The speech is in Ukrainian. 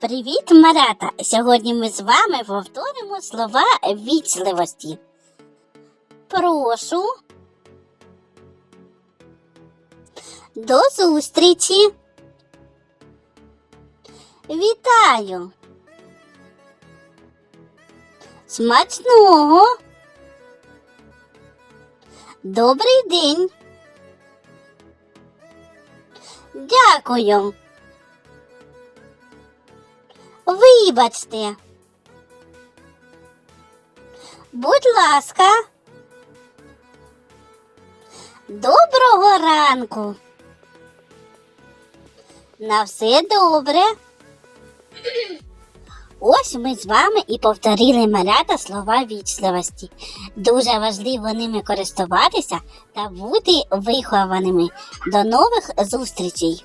Привіт, малята! Сьогодні ми з вами повторимо слова вічливості. Прошу. До зустрічі. Вітаю. Смачного. Добрий день. Дякую. Вибачте. Будь ласка. Доброго ранку. На все добре. Ось ми з вами і повторили малята слова вічливості. Дуже важливо ними користуватися та бути вихованими. До нових зустрічей!